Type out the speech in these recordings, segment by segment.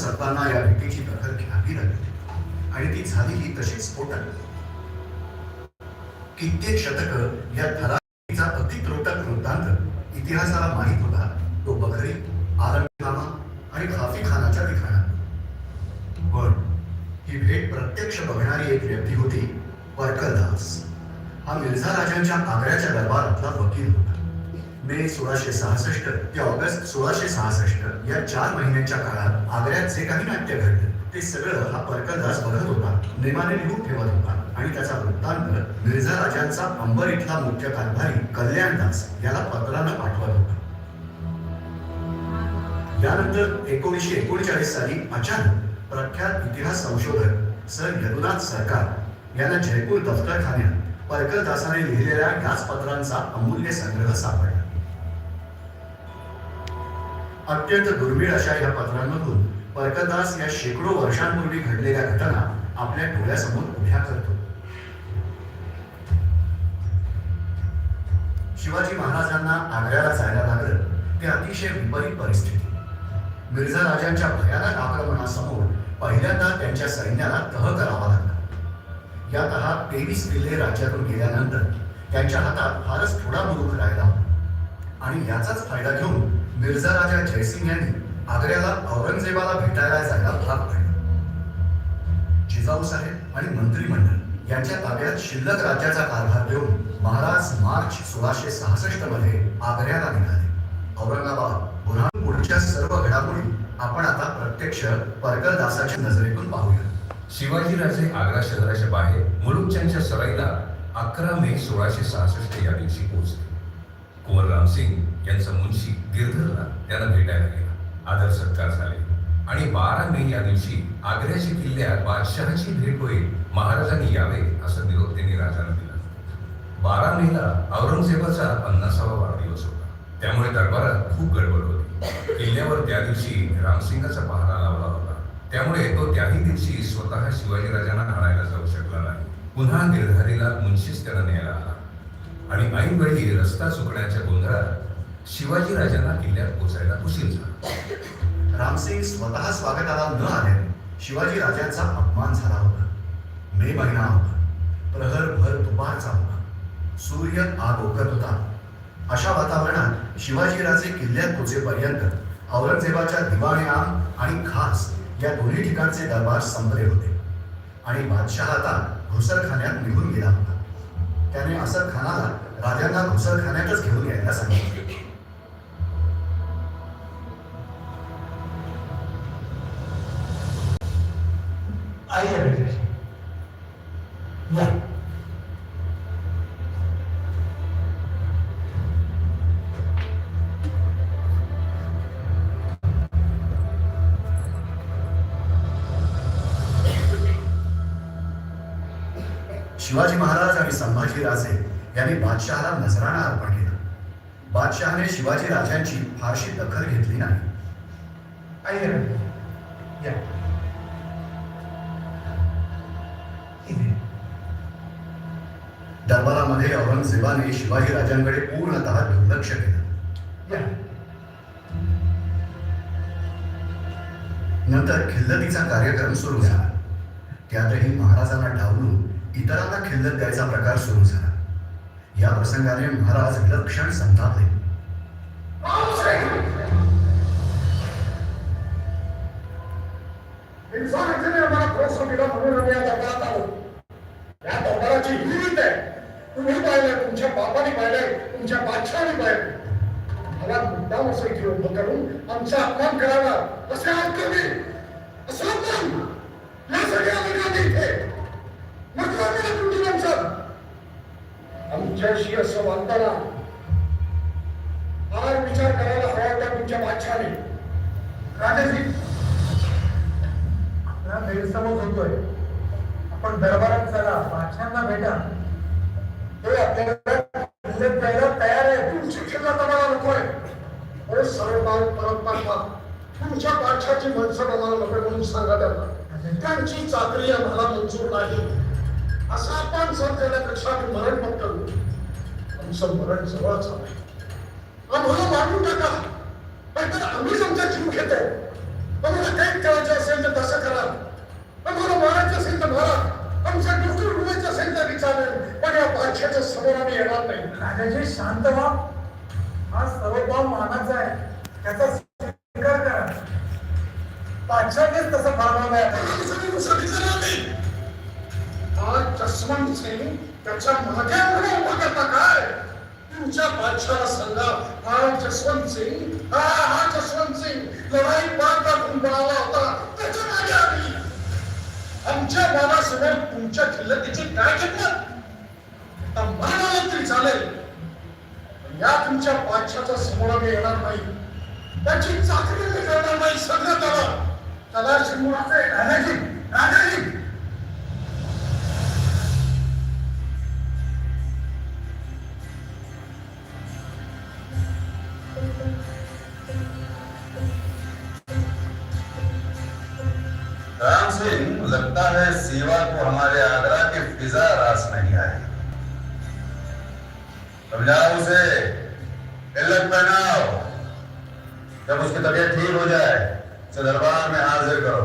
सरकारना या भेटीची दखल घ्यावी लागली आणि ती झालेली तशीच स्फोटक कित्येक शतक या थराचा अतित्रोटक वृत्तांत इतिहासाला माहीत होता. तो बखरी आलमनामा आणि खाफी खानाच्या लिखाणात. पण ही भेट प्रत्यक्ष बघणारी एक व्यक्ती होती परकरदास हा मिर्झा राजांच्या आग्र्याच्या दरबारातला वकील होता. मे सोळाशे सहासष्ट ते ऑगस्ट सोळाशे सहासष्ट या चार महिन्यांच्या काळात आग्र्यात जे काही नाट्य घडले ते सगळं हा परकरदास बघत होता नेमाने लिहून ठेवत होता. आणि त्याचा वृत्तांत मिर्झा राजांचा अंबर इथला मुख्य कारभारी कल्याणदास याला पत्रानं पाठवत होता. यानंतर एकोणीसशे एकोणचाळीस साली अचानक प्रख्यात इतिहास संशोधक सर यदुनाथ सरकार यांना जयपूर दफ्तरखान्यात परकलदासाने लिहिलेल्या याच पत्रांचा अमूल्य संग्रह सापडला. अत्यंत दुर्मिळ अशा या पत्रांमधून परकदास या शेकडो वर्षांपूर्वी घडलेल्या घटना आपल्या डोळ्यासमोर उभ्या करतो. शिवाजी महाराजांना आग्र्याला जायला लागलं ते अतिशय विपरीत परिस्थिती. मिर्झा राजांच्या भयानक आक्रमणासमोर पहिल्यांदा त्यांच्या सैन्याला तह करावा लागला. या तहात तेवीस किल्ले राज्यातून गेल्यानंतर त्यांच्या हातात फारच थोडा मुरुख राहिला. आणि याचाच फायदा घेऊन मिर्झा राजा जयसिंग यांनी आग्र्याला औरंगजेबाला भेटायला जायला भाग पाडला. जिजाऊ साहेब आणि मंत्रिमंडळ यांच्या ताब्यात शिल्लक राज्याचा कारभार देऊन महाराज मार्च सोळाशे सहासष्टमध्ये आग्र्याला निघाले. औरंगाबाद पुन्हा पुढच्या सर्व घडामोडी आपण आता प्रत्यक्ष परगलदासाच्या नजरेतून पाहूया. शिवाजीराजे आग्रा शहराच्या बाहेर मुलुकच्यांच्या सराईला अकरा मे सोळाशे सहासष्ट या दिवशी पोहोचले. कुंवर रामसिंग यांचा मुंशी गिरधरला त्यांना भेटायला गेला. आदर सत्कार झाले. आणि बारा मे या दिवशी आग्र्याच्या किल्ल्यात बादशहाची भेट होईल महाराजांनी यावे असा निरोप त्यांनी राजाला दिला. बारा मेला औरंगजेबाचा पन्नासावा वाढदिवस होता. त्यामुळे दरबारात खूप गडबड होती. किल्ल्यावर त्या दिवशी रामसिंगाचा पहारा लावला होता. त्यामुळे तो त्याही दिवशी स्वतः शिवाजीराजांना आणायला जाऊ शकला नाही. पुन्हा गिरधारीला मुंशीच त्याला न्यायला आला. आणि ऐनवेळी रस्ता चुकण्याच्या गोंधळात शिवाजीराजांना किल्ल्यात पोचायला उशीर झाला. रामसिंग स्वतः स्वागताला न आल्याने शिवाजी राजांचा अपमान झाला होता. मे महिना होता. प्रहर भर दुपारचा होता. सूर्य आग ओकत होता. अशा वातावरणात शिवाजीराजे किल्ल्यात पोचेपर्यंत औरंगजेबाच्या दिवाणीआम आणि खास या दोन्ही ठिकाणचे दरबार संपले होते. आणि बादशहा आता घुसरखान्यात निघून गेला होता. त्याने असद खानाला राजांना घुसरखान्यातच घेऊन यायला सांगितले. शिवाजी महाराज आणि संभाजी राजे यांनी बादशहाला नजराणा अर्पण केला. बादशहाने शिवाजी राजांची फारशी दखल घेतली नाही. दरबारामध्ये औरंगजेबाने शिवाजी राजांकडे पूर्णतः दुर्लक्ष केलं. नंतर खिल्लतीचा कार्यक्रम सुरू झाला. त्यातही महाराजांना डावलून इतरांना खिल्लत द्यायचा प्रकार सुरू झाला. या प्रसंगाने महाराज विलक्षण संतापले. या दरबाराची आहे तुम्ही पाहिलं तुमच्या बापाने पाहिलंय तुमच्या बादशहाने पाहिलंय मला मुद्दाम असं इथे उभं करून आमचा अपमान करावा असे आज कमी असं अपमान यासाठी आम्ही इथे म्हटलं आम्हाला तुमची माणसं आमच्याशी असं वागताना फार विचार करायला हवा होता तुमच्या बादशहाने राजाजी गैरसमज होतोय. आपण दरबारात चला बादशांना भेटा. ते आपल्याला तयार आहे. तुमची खिल्लत आम्हाला नकोय. अरे सरळ माल परत पाठवा. तुमच्या पाठशाची मनसब आम्हाला नको म्हणून सांगा त्यांना. त्यांची चाकरी आम्हाला मंजूर नाही. असं आपण सर करण्यापेक्षा आम्ही मरण पत्करू. तुमचं मरण जवळच आलं आम्हाला मारून टाका नाहीतर आम्हीच आमचा जीव घेत आहे आम्हाला काही करायचं असेल तर तसं करा. आम्हाला मारायचं असेल तर मारा. आमचा डोकं उडवायचं असेल तर विचारेल पण या बादशाच्या समोर आम्ही येणार नाही. राजाजी शांत व्हा. हा सर्वभाव मानाचा आहे. त्याचा स्वीकार करा. बादशानेच तसं भागवलं आहे. आज जसवंत सिंग त्याच्यामागे उभं उभं करता काय? तुमच्या बादशाला सांगा हा जसवंत सिंग हा हा जसवंत सिंग लढाई पार दाखवून पळाला होता त्याच्यामागे आम्ही. आमच्या बाबासमोर तुमच्या खिल्लतीची काय किंमत मला तरी चालेल. या तुमच्या बादशाच्या समोर आम्ही येणार नाही. त्याची चाकरी मी करणार नाही सगळं त्याला. त्याला शिंगुराचे राजाजी राजाजी राम सिंह लगता है सेवा को हमारे आगरा की फिजा रास नहीं आई समझाओ उसे तिलक पहनाओ। जब उसकी तबीयत ठीक हो जाए तो दरबार में हाजिर करो।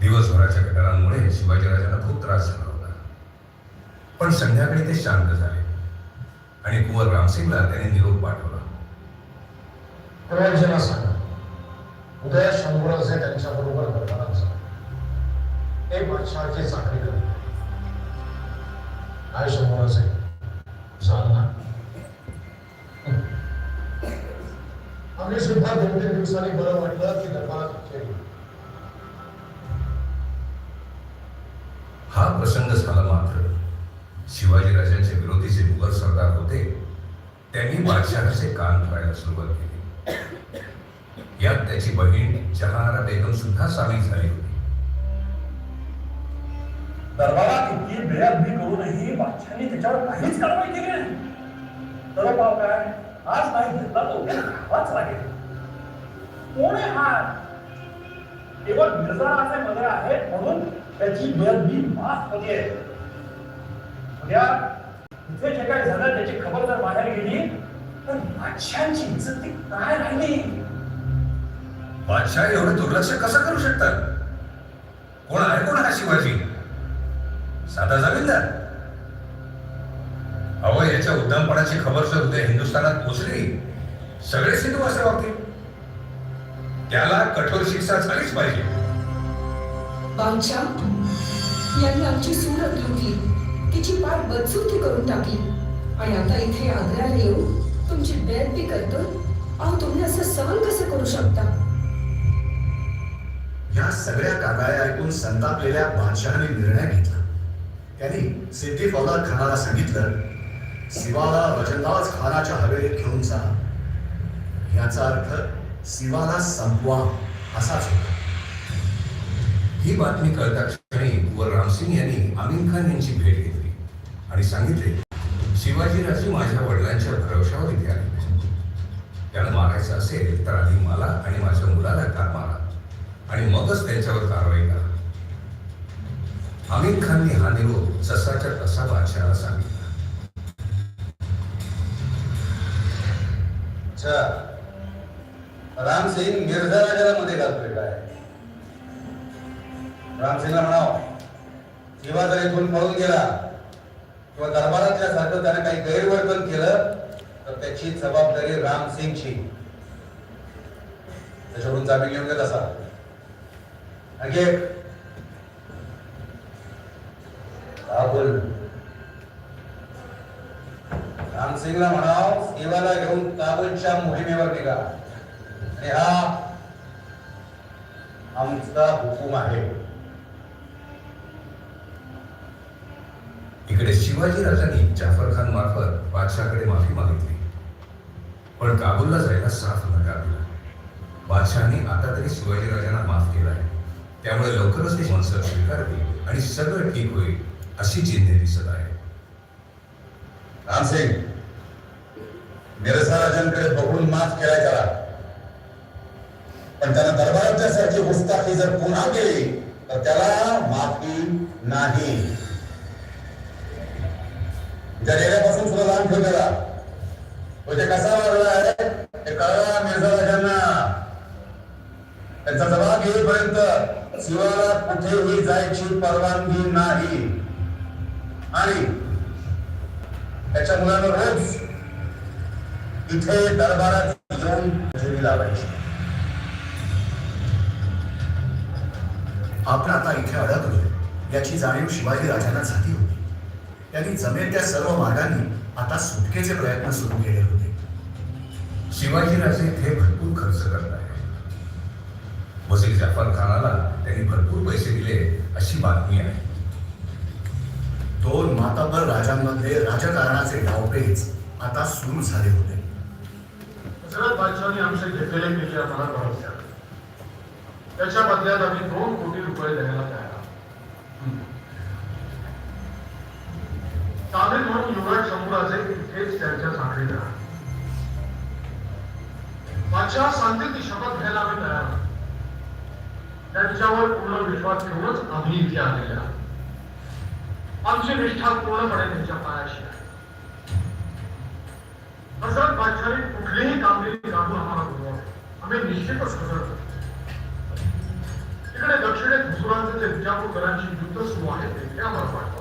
दिवसभराच्या गटारांमुळे शिवाजीराजांना खूप त्रास झाला होता। पण संध्याकाळी ते शांत झाले। आणि कुंवर रामसिंगला त्याने निरोप पाठवला। प्रयोजना सांगा उदय शंभूराचे त्यांच्या बरोबर दरबारात ते बादशहाची चाकरी करत काय शंभूराचे चाल ना. आम्ही सुद्धा दोन तीन दिवसांनी बरं वाटलं की दरबारात हा प्रसंग झाला मात्र. शिवाजीराजांचे विरोधी जे मुघल सरदार होते. त्यांनी बादशहाचे कान धरायला सुरुवात केली. यात त्याची बहीण जहानारा बेगम सुद्धा सामील झाली होती. दरबारात इतकी बेअबी करूनही बादशाने त्याच्यावर काहीच कारवाई केली नाही. तर पाव काय? आज नाही घेतला तो उद्या खावाच लागेल. कोण आहे हा केवळ मिर्जाचे मदर आहे म्हणून त्याची बेअबी माफ होते उद्या इथे जे काय झालं त्याची खबर जर बाहेर गेली तर बादशांची इज्जत ती काय राहिली? बादशाह एवढं दुर्लक्ष कसं करू शकतात? कोण आहे कोण हा शिवाजी? साधा जामीनदार? अहो याच्या उद्दामपणाची खबर जर उद्या हिंदुस्थानात पोहोचली सगळेच हिंदू असे वागतील त्याला कठोर शिक्षा झालीच पाहिजे. बादशाह यांनी आमची सूरत लुटली तिची पार बदसूती करून टाकली. आणि आता इथे आग्र्याला येऊन तुमची बेअदबी करतो. अहो तुम्ही असं सहन कसं करू शकता? या सगळ्या कागाळ्या ऐकून संतापलेल्या बादशहाने निर्णय घेतला. त्यांनी सिद्धी फौलाद खानाला सांगितलं शिवाला वजनदाज खानाच्या हवेलीत घेऊन जा. याचा अर्थ शिवाला संपवा असाच होता. ही बातमी कळता क्षणी व रामसिंग यांनी आमीन खान यांची भेट घेतली आणि सांगितले शिवाजीराजे माझ्या वडिलांच्या भरवशावर इथे आले त्याला मारायचं असेल तर आधी मला आणि माझ्या मुलाला का मारा आणि मगच त्यांच्यावर कारवाई करा. आमिर खानने हा निरोप जसाच्या तसा बादशहाला सांगितला. अच्छा. राम सिंग मिर्झा राजाला मध्ये घालतोय काय रामसिंगला म्हणाव किंवा जर इथून पळून गेला किंवा दरबारातल्या सारखं त्यानं काही गैरवर्तन केलं तर त्याची जबाबदारी रामसिंगची त्याच्याकडून जामीन घेऊन घेत असा आणखी एक रामसिंगला म्हणाव सेवाला घेऊन काबूलच्या मोहिमेवर निघा. आणि हा आमचा हुकूम आहे. इकडे शिवाजी राजांनी जाफर खान मार्फत बादशाहकडे माफी मागितली. पण काबूलला जायला साफ नकार दिला. बादशहाने आता तरी शिवाजी राजांना माफ केला आहे त्यामुळे लवकरच ते मनसर स्वीकारतील आणि सगळं ठीक होईल अशी चिन्हे दिसत आहे. रामसिंग मिरसा राजांकडे बघून माफ केलाय त्याला. पण त्यानं दरबाराच्या सारखी गुस्ताखी जर पुन्हा केली तर त्याला माफी नाही. ज्या डेऱ्यापासून सुद्धा लांब ठेवलेला. म्हणजे कसा वाढला आहे? ते कळला मिर्झा राजांना. त्यांचा जबाब घेईपर्यंत शिवाला कुठेही जायची परवानगी नाही. आणि त्याच्या मुलांना रोज इथे दरबारात येऊन हजेरी लावायची. आपण आता इथे अडकलो याची जाणीव शिवाजी राजांना झाली होती. त्यांनी जमेल त्या सर्व मार्गांनी आता सुटकेचे प्रयत्न सुरू केले होते. शिवाजीराजे हे भरपूर खर्च करत आहे वजीर जाफर खानाला त्यांनी भरपूर पैसे दिले अशी बातमी आहे. दोन माताभर राजांमध्ये राजकारणाचे डावपेच आता सुरू झाले होते. हजरत बादशाहने आमचे घेतलेले पैसे आम्हाला त्याच्या बदल्यात आम्ही दोन कोटी रुपये द्यायला तयार आहोत. हम्म. तामिळ म्हणून युवराज शंभूराजे हेच त्यांच्या सांगली राहा बादशाह सांगतील ती शपथ घ्यायला आम्ही तयार त्यांच्यावर पूर्ण विश्वास ठेवूनच आम्ही इथे आलेले आहोत. आमची निष्ठा पूर्णपणे त्यांच्या पायाशी आहे. हजरत बादशाही कुठलीही कामगिरी काढून आम्हाला बोलवा आम्ही निश्चितच हजर इकडे दक्षिणेत हुजुरांचे जे विजापूरकरांची युद्ध सुरू आहे ते आम्हाला पाठवा.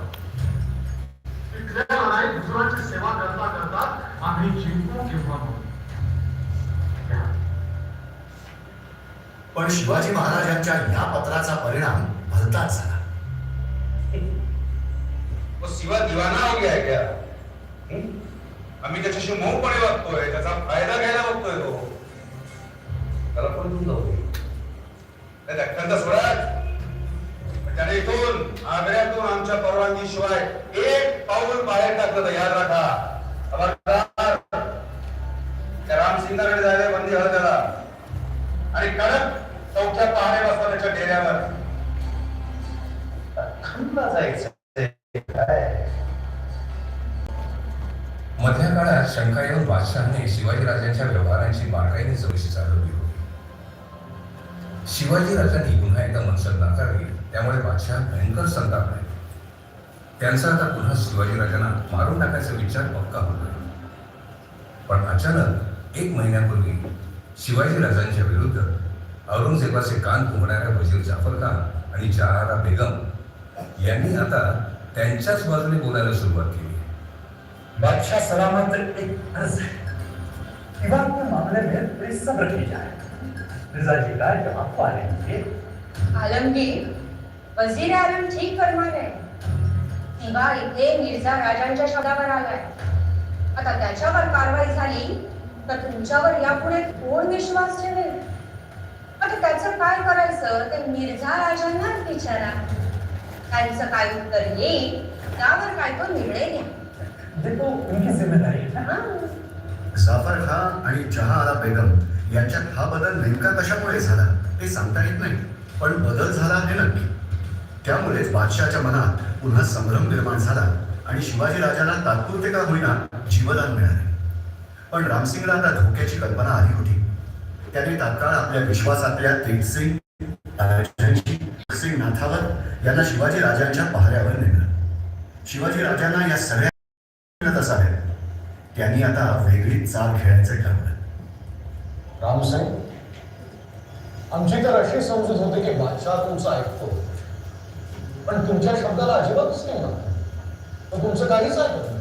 तिथल्या लढाईत हुजुरांची सेवा करता करता आम्ही जिंकू किंवा पण शिवाजी महाराजांच्या या पत्राचा परिणाम भलताच झाला. शिवा दिवाना हो गया क्या? आम्ही त्याच्याशी मऊपणे वागतोय त्याचा फायदा घ्यायला बघतोय तो. त्याला पण दूर जाऊ दे. स्वराज! त्याने इथून आग्र्यातून आमच्या परवानगी शिवाय एक पाऊल बाहेर टाकलं तर याद राखा. त्या रामसिंगाकडे जायला बंदी हळ त्याला आणि कडक चौथ्या पहाडे बसला त्याच्या डेऱ्यावर. दख्खनला जायचं काय? मधल्या काळात शंका येऊन बादशहाने शिवाजीराजांच्या व्यवहारांची बारकाईने चौकशी चालवली होती. शिवाजीराजांनी पुन्हा एकदा मनसद नाकारली. त्यामुळे बादशहा भयंकर संतापले त्यांचा आता पुन्हा शिवाजीराजांना मारून टाकायचा विचार पक्का होता पण अचानक एक महिन्यापूर्वी शिवाजीराजांच्या विरुद्ध औरंगजेबाचे कान कुंभणाऱ्या वजीर जाफर खान आणि जहारा बेगम यांनी आता त्यांच्याच बाजूने बोलायला सुरुवात केली. बादशाह सलामत एक अर्ज विवाद के मामले में बड़ी सब्र की जाए रिजा जी का लेंगे आलमगीर. वजीर आलम ठीक फरमान आहे किंवा इथे मिर्झा राजांच्या शब्दावर आलाय. आता त्याच्यावर कारवाई झाली तर तुमच्यावर यापुढे कोण विश्वास ठेवेल? आता त्याचं काय करायचं ते मिर्झा राजांनाच विचारा. त्यांचं काय उत्तर येईल त्यावर काय तो निर्णय घ्या. देखो उनकी जिम्मेदारी. ना. जाफर खान आणि जहाआरा बेगम यांच्यात हा बदल नेमका कशामुळे झाला ते सांगता येत नाही. पण बदल झाला हे नक्की. त्यामुळेच बादशहाच्या मनात पुन्हा संभ्रम निर्माण झाला आणि शिवाजी राजाला तात्पुरते का होईना जीवदान मिळाले. पण रामसिंगला आता धोक्याची कल्पना आली होती. त्याने तात्काळ आपल्या विश्वासातल्या तेजसिंग सिंग यांना शिवाजी राजांच्या पहाऱ्यावर नेलं. शिवाजी राजांना या सगळ्या असाव्या त्यांनी आता वेगळी चाल खेळायचं ठरवलं. रामसाहेब आमचे तर असे समजत होते की बादशाह तुमचा ऐकतो. पण तुमच्या शब्दाला अजिबातच नाही ना तो तुमचं काहीच ऐकत नाही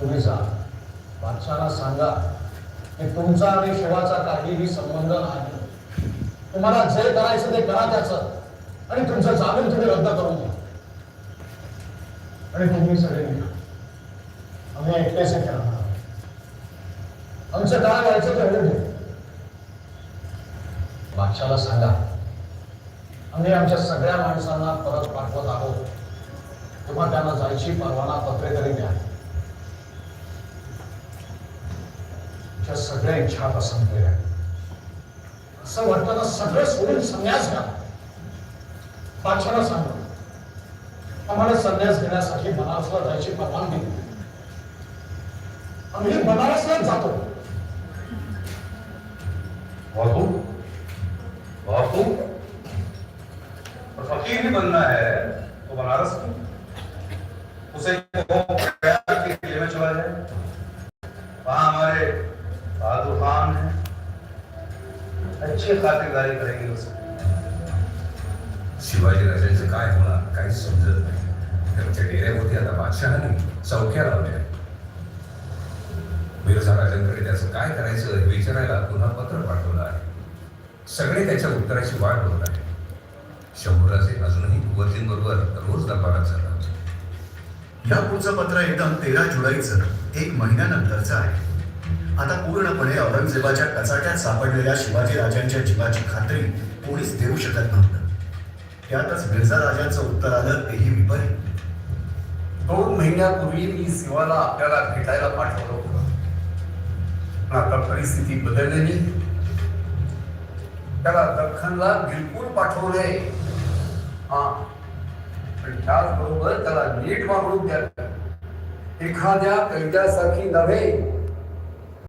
तुम्ही जा. बादशाला सांगा की तुमचा आणि शिवाचा काहीही संबंध नाही. तुम्हाला जे करायचं ते करा त्याचं. आणि तुमचं जामीन तुम्ही रद्द करून घ्या आणि तुम्ही सगळे आम्ही एकटेच खेळणार आमचं काय व्हायचं ते बादशाला सांगा आम्ही आमच्या सगळ्या माणसांना परत पाठवत आहोत. तेव्हा त्यांना जायची परवाना पत्रे तरी द्या. सगळ्या इच्छा आता संपलेल्या असं वाटताना सगळे सगळं सोडून संन्यास घ्या. पाचशाला सांगा. आम्हाला संन्यास घेण्यासाठी बनारसला जायची परवानगी आम्ही बनारसलाच जातो. बापू बापू फकीर भी बनना है तो बनारस में उसे के किले में चला जाए वहाँ हमारे बहादुर खान है। अच्छी खातिरदारी करेंगे शिवाजी काय राजांकडे त्याचं काय करायचं विचारायला पुन्हा पत्र पाठवलं आहे सगळे त्याच्या उत्तराची वाट शंभूराजे अजूनही कुवरजींबरोबर रोज दरबारात जातात या पुढचं पत्र एकदम तेरा जुलैचं एक महिन्यानंतरचं आहे. आता पूर्णपणे औरंगजेबाच्या कचाट्यात सापडलेल्या शिवाजी राजांच्या जीवाची खात्री कोणीच देऊ शकत नव्हतं. त्यातच मिर्झा राजांचं उत्तर आलं तेही विपरीत. दोन महिन्यापूर्वी मी शिवाला आपल्याला भेटायला पाठवलं होतं. पण आता परिस्थिती बदललेली. त्याला दख्खनला बिलकुल पाठवू नये. हा. पण त्याचबरोबर त्याला नीट वागणूक द्या. एखाद्या कैद्यासारखी नव्हे.